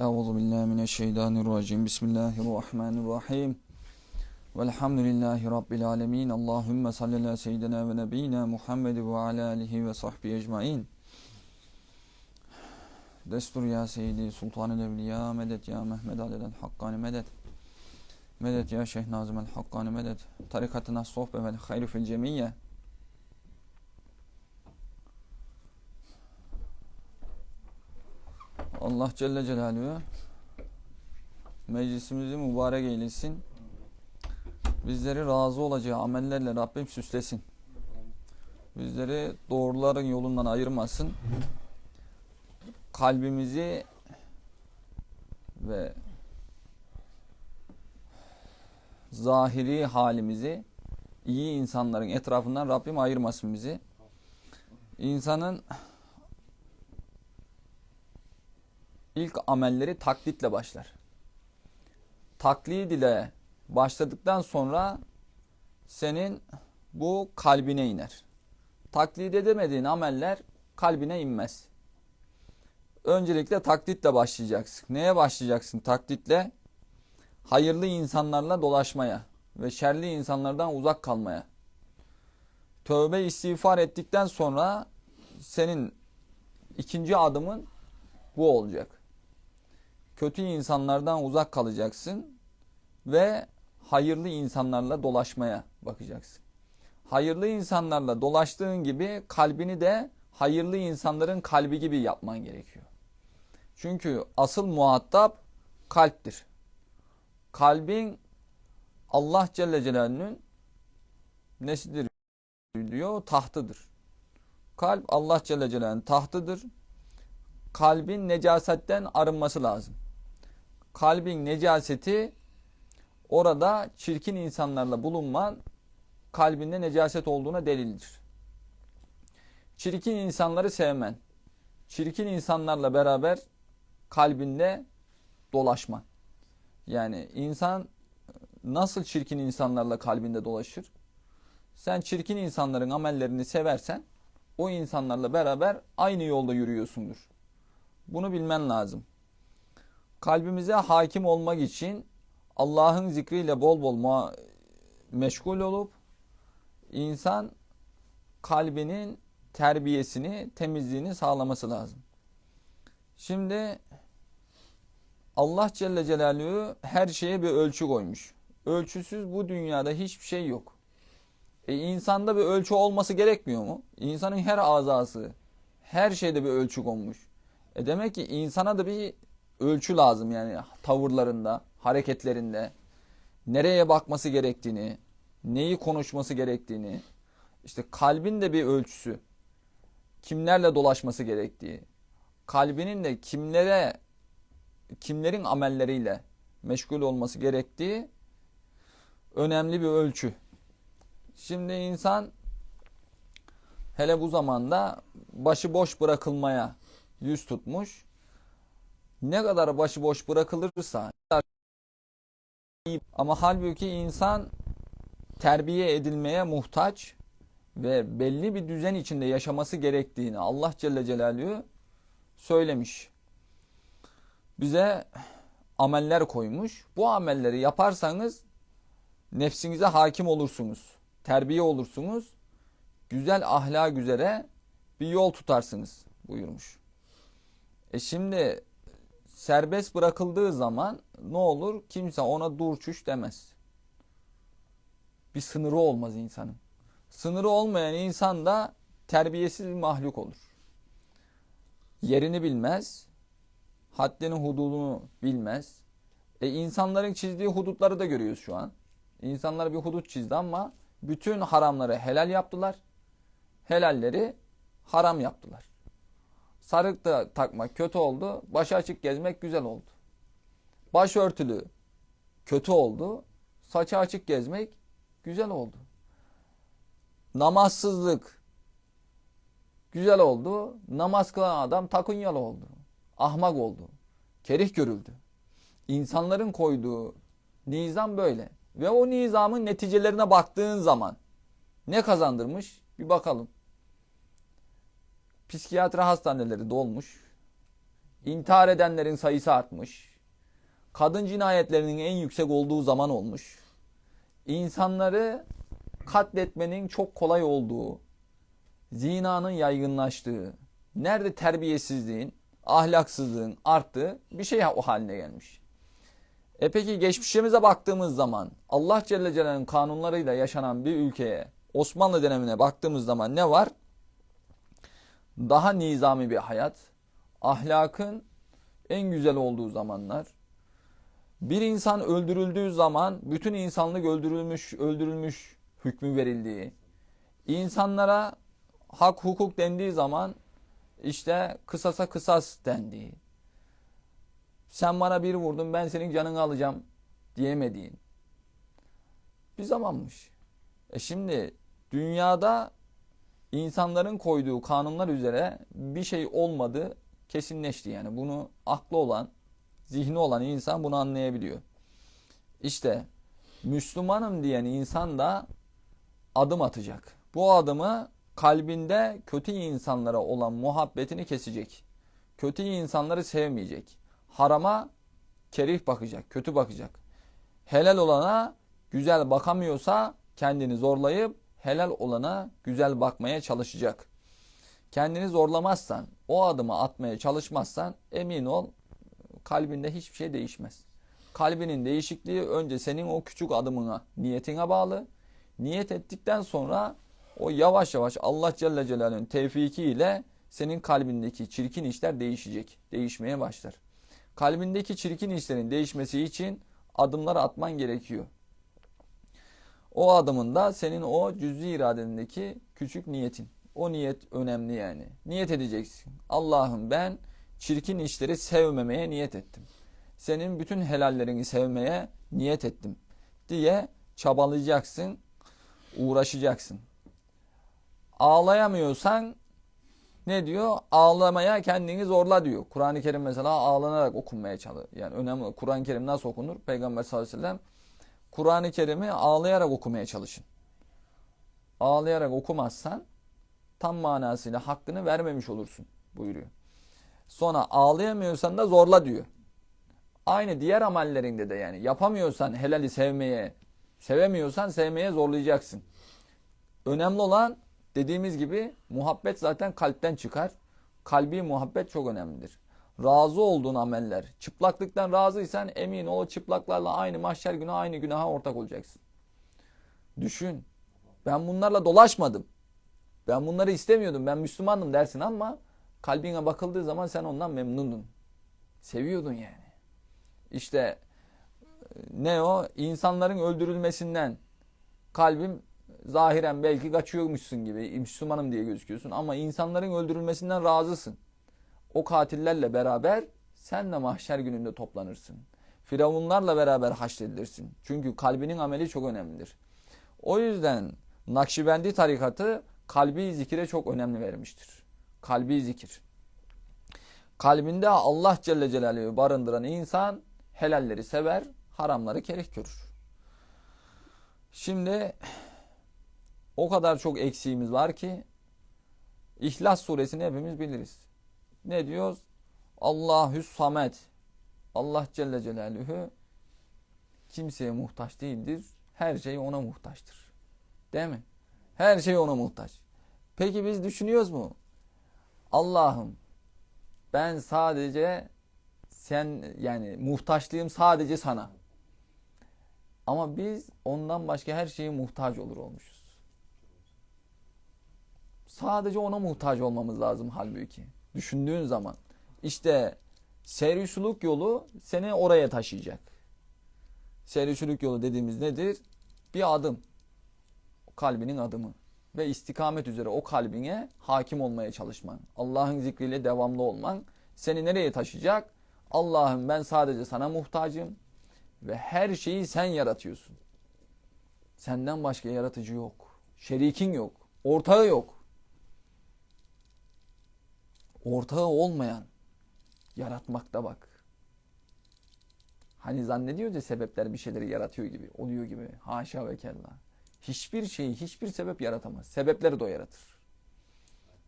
Euzu billahi mineşşeytanirracim. Bismillahirrahmanirrahim. Velhamdülillahi rabbil alamin. Allahumme salli ala seyyidina ve nebiyina Muhammed ve ala alihi ve sahbihi ecmaîn. Destur ya seyyidi sultanel evliya medet ya Mehmed alel hakkani medet. Medet ya Şeyh Nazım el hakkani medet. Tarikatına sohbe vel hayru fil cemiyye. Allah Celle Celaluhu meclisimizi mübarek eylesin. Bizleri razı olacağı amellerle Rabbim süslesin. Bizleri doğruların yolundan ayırmasın. Kalbimizi ve zahiri halimizi iyi insanların etrafından Rabbim ayırmasın bizi. İnsanın ilk amelleri taklitle başlar. Taklid ile başladıktan sonra senin bu kalbine iner. Taklit edemediğin ameller kalbine inmez. Öncelikle taklitle başlayacaksın. Neye başlayacaksın taklitle? Hayırlı insanlarla dolaşmaya ve şerli insanlardan uzak kalmaya. Tövbe istiğfar ettikten sonra senin ikinci adımın bu olacak kötü insanlardan uzak kalacaksın ve hayırlı insanlarla dolaşmaya bakacaksın. Hayırlı insanlarla dolaştığın gibi kalbini de hayırlı insanların kalbi gibi yapman gerekiyor. Çünkü asıl muhatap kalptir. Kalbin Allah Celle Celaluhu'nun nesidir diyor? Tahtıdır. Kalp Allah Celle Celaluhu'nun tahtıdır. Kalbin necasetten arınması lazım kalbin necaseti orada çirkin insanlarla bulunman kalbinde necaset olduğuna delildir. Çirkin insanları sevmen, çirkin insanlarla beraber kalbinde dolaşman. Yani insan nasıl çirkin insanlarla kalbinde dolaşır? Sen çirkin insanların amellerini seversen o insanlarla beraber aynı yolda yürüyorsundur. Bunu bilmen lazım kalbimize hakim olmak için Allah'ın zikriyle bol bol meşgul olup insan kalbinin terbiyesini, temizliğini sağlaması lazım. Şimdi Allah Celle Celaluhu her şeye bir ölçü koymuş. Ölçüsüz bu dünyada hiçbir şey yok. E insanda bir ölçü olması gerekmiyor mu? İnsanın her azası, her şeyde bir ölçü konmuş. E demek ki insana da bir ölçü lazım yani tavırlarında, hareketlerinde, nereye bakması gerektiğini, neyi konuşması gerektiğini, işte kalbin de bir ölçüsü, kimlerle dolaşması gerektiği, kalbinin de kimlere, kimlerin amelleriyle meşgul olması gerektiği önemli bir ölçü. Şimdi insan hele bu zamanda başıboş bırakılmaya yüz tutmuş ne kadar başıboş bırakılırsa ama halbuki insan terbiye edilmeye muhtaç ve belli bir düzen içinde yaşaması gerektiğini Allah Celle Celaluhu söylemiş. Bize ameller koymuş. Bu amelleri yaparsanız nefsinize hakim olursunuz. Terbiye olursunuz. Güzel ahlak üzere bir yol tutarsınız buyurmuş. E şimdi serbest bırakıldığı zaman ne olur? Kimse ona dur çüş demez. Bir sınırı olmaz insanın. Sınırı olmayan insan da terbiyesiz bir mahluk olur. Yerini bilmez, haddini hududunu bilmez. E insanların çizdiği hudutları da görüyoruz şu an. İnsanlar bir hudut çizdi ama bütün haramları helal yaptılar. Helalleri haram yaptılar. Sarık da takmak kötü oldu. Başı açık gezmek güzel oldu. Başörtülü kötü oldu. Saçı açık gezmek güzel oldu. Namazsızlık güzel oldu. Namaz kılan adam takunyalı oldu. Ahmak oldu. Kerih görüldü. İnsanların koyduğu nizam böyle. Ve o nizamın neticelerine baktığın zaman ne kazandırmış? Bir bakalım. Psikiyatri hastaneleri dolmuş. İntihar edenlerin sayısı artmış. Kadın cinayetlerinin en yüksek olduğu zaman olmuş. İnsanları katletmenin çok kolay olduğu, zinanın yaygınlaştığı, nerede terbiyesizliğin, ahlaksızlığın arttığı bir şey o haline gelmiş. E peki geçmişimize baktığımız zaman Allah Celle Celaluhu'nun kanunlarıyla yaşanan bir ülkeye Osmanlı dönemine baktığımız zaman ne var? Daha nizami bir hayat, ahlakın en güzel olduğu zamanlar. Bir insan öldürüldüğü zaman bütün insanlık öldürülmüş, öldürülmüş hükmü verildiği, insanlara hak hukuk dendiği zaman işte kısasa kısas dendiği, sen bana bir vurdun ben senin canını alacağım diyemediğin bir zamanmış. E şimdi dünyada insanların koyduğu kanunlar üzere bir şey olmadı kesinleşti yani. Bunu aklı olan, zihni olan insan bunu anlayabiliyor. İşte Müslümanım diyen insan da adım atacak. Bu adımı kalbinde kötü insanlara olan muhabbetini kesecek. Kötü insanları sevmeyecek. Harama kerih bakacak, kötü bakacak. Helal olana güzel bakamıyorsa kendini zorlayıp helal olana güzel bakmaya çalışacak. Kendini zorlamazsan, o adımı atmaya çalışmazsan emin ol kalbinde hiçbir şey değişmez. Kalbinin değişikliği önce senin o küçük adımına, niyetine bağlı. Niyet ettikten sonra o yavaş yavaş Allah Celle Celaluhu'nun tevfiki ile senin kalbindeki çirkin işler değişecek, değişmeye başlar. Kalbindeki çirkin işlerin değişmesi için adımlar atman gerekiyor. O adımında senin o cüz'i iradendeki küçük niyetin. O niyet önemli yani. Niyet edeceksin. Allah'ım ben çirkin işleri sevmemeye niyet ettim. Senin bütün helallerini sevmeye niyet ettim diye çabalayacaksın, uğraşacaksın. Ağlayamıyorsan ne diyor? Ağlamaya kendini zorla diyor. Kur'an-ı Kerim mesela ağlanarak okunmaya çalışıyor. Yani önemli. Kur'an-ı Kerim nasıl okunur? Peygamber sallallahu aleyhi ve sellem Kur'an-ı Kerim'i ağlayarak okumaya çalışın. Ağlayarak okumazsan tam manasıyla hakkını vermemiş olursun buyuruyor. Sonra ağlayamıyorsan da zorla diyor. Aynı diğer amellerinde de yani yapamıyorsan helali sevmeye, sevemiyorsan sevmeye zorlayacaksın. Önemli olan dediğimiz gibi muhabbet zaten kalpten çıkar. Kalbi muhabbet çok önemlidir. Razı olduğun ameller, çıplaklıktan razıysan emin ol çıplaklarla aynı mahşer günü aynı günaha ortak olacaksın. Düşün. Ben bunlarla dolaşmadım. Ben bunları istemiyordum. Ben Müslümandım dersin ama kalbine bakıldığı zaman sen ondan memnundun. Seviyordun yani. İşte ne o? İnsanların öldürülmesinden kalbim zahiren belki kaçıyormuşsun gibi Müslümanım diye gözüküyorsun ama insanların öldürülmesinden razısın. O katillerle beraber sen de mahşer gününde toplanırsın. Firavunlarla beraber haşredilirsin. Çünkü kalbinin ameli çok önemlidir. O yüzden Nakşibendi tarikatı kalbi zikire çok önemli vermiştir. Kalbi zikir. Kalbinde Allah Celle Celaluhu barındıran insan helalleri sever, haramları kerih görür. Şimdi o kadar çok eksiğimiz var ki İhlas suresini hepimiz biliriz. Ne diyoruz? Allahü samet. Allah Celle Celaluhu kimseye muhtaç değildir. Her şey ona muhtaçtır. Değil mi? Her şey ona muhtaç. Peki biz düşünüyoruz mu? Allah'ım ben sadece sen yani muhtaçlığım sadece sana. Ama biz ondan başka her şeye muhtaç olur olmuşuz. Sadece ona muhtaç olmamız lazım halbuki. Düşündüğün zaman. İşte servisülük yolu seni oraya taşıyacak. Servisülük yolu dediğimiz nedir? Bir adım. Kalbinin adımı. Ve istikamet üzere o kalbine hakim olmaya çalışman. Allah'ın zikriyle devamlı olman. Seni nereye taşıyacak? Allah'ım ben sadece sana muhtacım. Ve her şeyi sen yaratıyorsun. Senden başka yaratıcı yok. Şerikin yok. Ortağı yok ortağı olmayan yaratmakta bak. Hani zannediyor ya sebepler bir şeyleri yaratıyor gibi, oluyor gibi. Haşa ve kella. Hiçbir şeyi, hiçbir sebep yaratamaz. Sebepleri de o yaratır.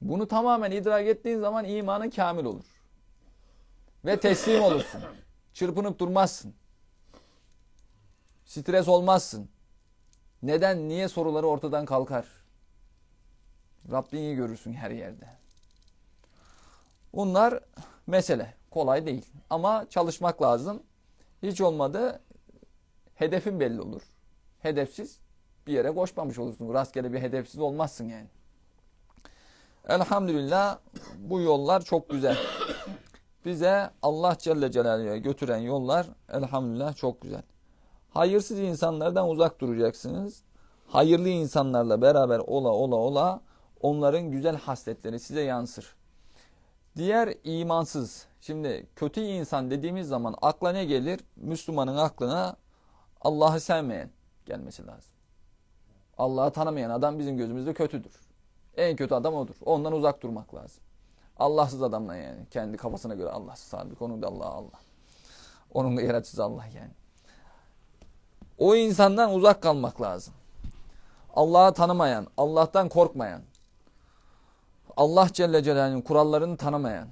Bunu tamamen idrak ettiğin zaman imanın kamil olur. Ve teslim olursun. Çırpınıp durmazsın. Stres olmazsın. Neden, niye soruları ortadan kalkar. Rabbini görürsün her yerde. Bunlar mesele. Kolay değil. Ama çalışmak lazım. Hiç olmadı hedefin belli olur. Hedefsiz bir yere koşmamış olursun. Rastgele bir hedefsiz olmazsın yani. Elhamdülillah bu yollar çok güzel. Bize Allah Celle Celaluhu'ya götüren yollar elhamdülillah çok güzel. Hayırsız insanlardan uzak duracaksınız. Hayırlı insanlarla beraber ola ola ola onların güzel hasletleri size yansır. Diğer imansız. Şimdi kötü insan dediğimiz zaman akla ne gelir? Müslümanın aklına Allah'ı sevmeyen gelmesi lazım. Allah'ı tanımayan adam bizim gözümüzde kötüdür. En kötü adam odur. Ondan uzak durmak lazım. Allahsız adamla yani. Kendi kafasına göre Allahsız. Halbuki onun da Allah Allah. Onun da yaratıcısı Allah yani. O insandan uzak kalmak lazım. Allah'ı tanımayan, Allah'tan korkmayan, Allah Celle Celaluhu'nun kurallarını tanımayan,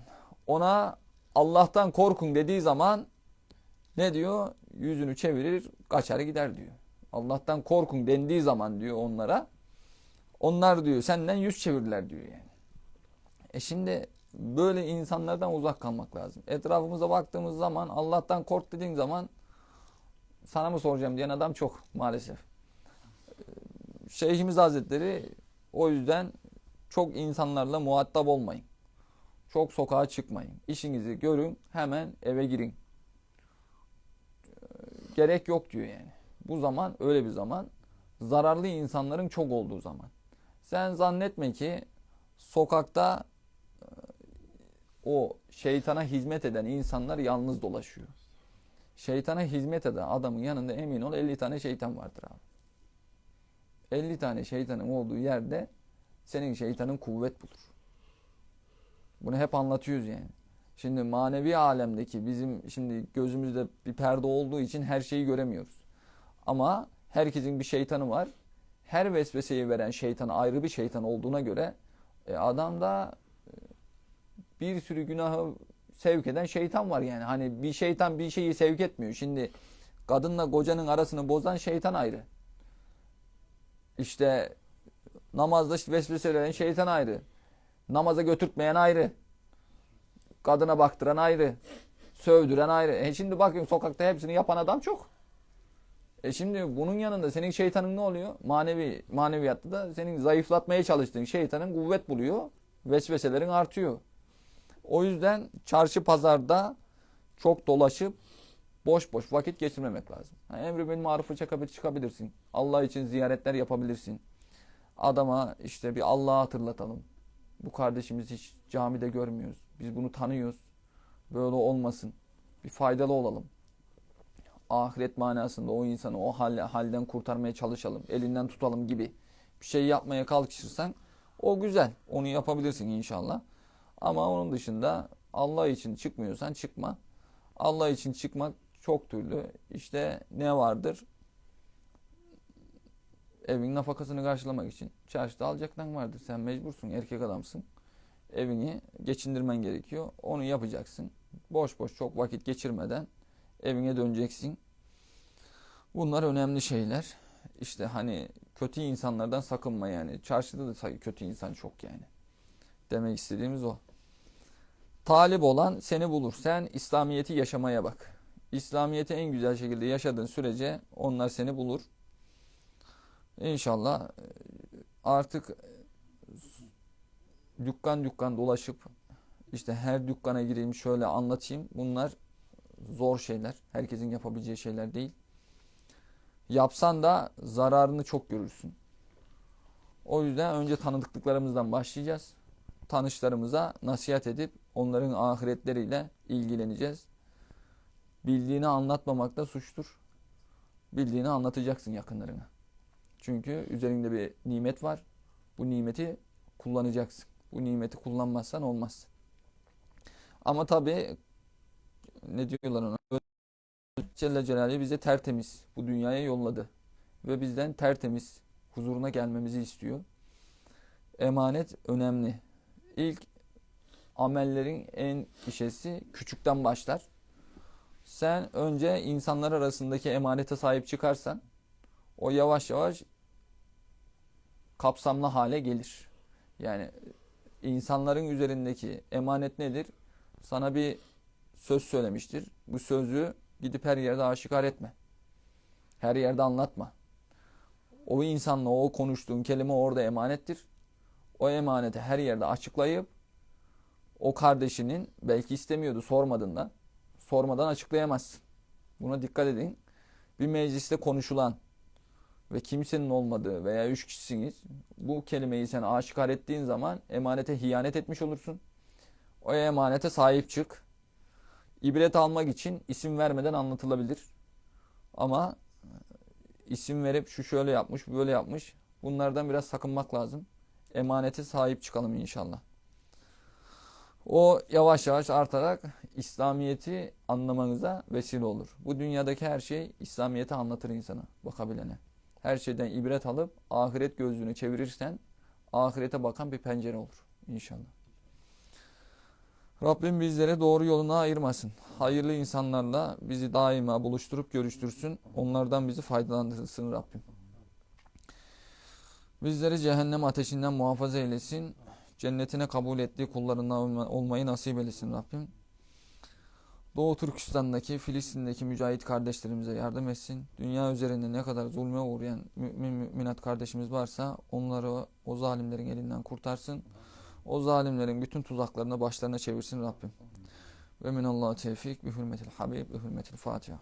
ona Allah'tan korkun dediği zaman ne diyor? Yüzünü çevirir, kaçar gider diyor. Allah'tan korkun dendiği zaman diyor onlara, onlar diyor senden yüz çevirirler diyor yani. E şimdi böyle insanlardan uzak kalmak lazım. Etrafımıza baktığımız zaman Allah'tan kork dediğin zaman sana mı soracağım diyen adam çok maalesef. Şeyhimiz Hazretleri o yüzden çok insanlarla muhatap olmayın. Çok sokağa çıkmayın. İşinizi görün hemen eve girin. Gerek yok diyor yani. Bu zaman öyle bir zaman zararlı insanların çok olduğu zaman. Sen zannetme ki sokakta o şeytana hizmet eden insanlar yalnız dolaşıyor. Şeytana hizmet eden adamın yanında emin ol 50 tane şeytan vardır abi. 50 tane şeytanın olduğu yerde senin şeytanın kuvvet bulur. Bunu hep anlatıyoruz yani. Şimdi manevi alemdeki bizim şimdi gözümüzde bir perde olduğu için her şeyi göremiyoruz. Ama herkesin bir şeytanı var. Her vesveseyi veren şeytan ayrı bir şeytan olduğuna göre e, adamda e, bir sürü günahı sevk eden şeytan var yani. Hani bir şeytan bir şeyi sevk etmiyor. Şimdi kadınla kocanın arasını bozan şeytan ayrı. İşte namazda vesvese veren şeytan ayrı. Namaza götürtmeyen ayrı. Kadına baktıran ayrı. Sövdüren ayrı. E şimdi bakıyorum sokakta hepsini yapan adam çok. E şimdi bunun yanında senin şeytanın ne oluyor? Manevi maneviyatta da senin zayıflatmaya çalıştığın şeytanın kuvvet buluyor. Vesveselerin artıyor. O yüzden çarşı pazarda çok dolaşıp boş boş vakit geçirmemek lazım. Yani emri bil marufu çıkabilirsin. Allah için ziyaretler yapabilirsin. Adama işte bir Allah'ı hatırlatalım. Bu kardeşimizi hiç camide görmüyoruz. Biz bunu tanıyoruz. Böyle olmasın. Bir faydalı olalım. Ahiret manasında o insanı o hal, halden kurtarmaya çalışalım. Elinden tutalım gibi bir şey yapmaya kalkışırsan o güzel. Onu yapabilirsin inşallah. Ama onun dışında Allah için çıkmıyorsan çıkma. Allah için çıkmak çok türlü. İşte ne vardır? Evin nafakasını karşılamak için çarşıda alacaktan vardır. Sen mecbursun, erkek adamsın. Evini geçindirmen gerekiyor. Onu yapacaksın. Boş boş çok vakit geçirmeden evine döneceksin. Bunlar önemli şeyler. İşte hani kötü insanlardan sakınma yani. Çarşıda da kötü insan çok yani. Demek istediğimiz o. Talip olan seni bulur. Sen İslamiyet'i yaşamaya bak. İslamiyet'i en güzel şekilde yaşadığın sürece onlar seni bulur. İnşallah artık dükkan dükkan dolaşıp işte her dükkana gireyim şöyle anlatayım. Bunlar zor şeyler. Herkesin yapabileceği şeyler değil. Yapsan da zararını çok görürsün. O yüzden önce tanıdıklıklarımızdan başlayacağız. Tanışlarımıza nasihat edip onların ahiretleriyle ilgileneceğiz. Bildiğini anlatmamak da suçtur. Bildiğini anlatacaksın yakınlarına. Çünkü üzerinde bir nimet var. Bu nimeti kullanacaksın. Bu nimeti kullanmazsan olmaz. Ama tabi ne diyorlar ona? Celle Celaluhu bize tertemiz bu dünyaya yolladı. Ve bizden tertemiz huzuruna gelmemizi istiyor. Emanet önemli. İlk amellerin en işesi küçükten başlar. Sen önce insanlar arasındaki emanete sahip çıkarsan o yavaş yavaş kapsamlı hale gelir. Yani insanların üzerindeki emanet nedir? Sana bir söz söylemiştir. Bu sözü gidip her yerde aşikar etme. Her yerde anlatma. O insanla o konuştuğun kelime orada emanettir. O emaneti her yerde açıklayıp o kardeşinin belki istemiyordu sormadın da sormadan açıklayamazsın. Buna dikkat edin. Bir mecliste konuşulan ve kimsenin olmadığı veya üç kişisiniz bu kelimeyi sen aşikar ettiğin zaman emanete hiyanet etmiş olursun. O emanete sahip çık. İbret almak için isim vermeden anlatılabilir. Ama isim verip şu şöyle yapmış, böyle yapmış. Bunlardan biraz sakınmak lazım. Emanete sahip çıkalım inşallah. O yavaş yavaş artarak İslamiyet'i anlamanıza vesile olur. Bu dünyadaki her şey İslamiyet'i anlatır insana, bakabilene. Her şeyden ibret alıp ahiret gözlüğünü çevirirsen ahirete bakan bir pencere olur inşallah. Rabbim bizlere doğru yoluna ayırmasın. Hayırlı insanlarla bizi daima buluşturup görüştürsün. Onlardan bizi faydalandırsın Rabbim. Bizleri cehennem ateşinden muhafaza eylesin. Cennetine kabul ettiği kullarından olmayı nasip eylesin Rabbim. Doğu Türkistan'daki, Filistin'deki mücahit kardeşlerimize yardım etsin. Dünya üzerinde ne kadar zulme uğrayan mümin müminat kardeşimiz varsa onları o zalimlerin elinden kurtarsın. O zalimlerin bütün tuzaklarını başlarına çevirsin Rabbim. Ve minallahu tevfik bi hürmetil habib bi hürmetil fatiha.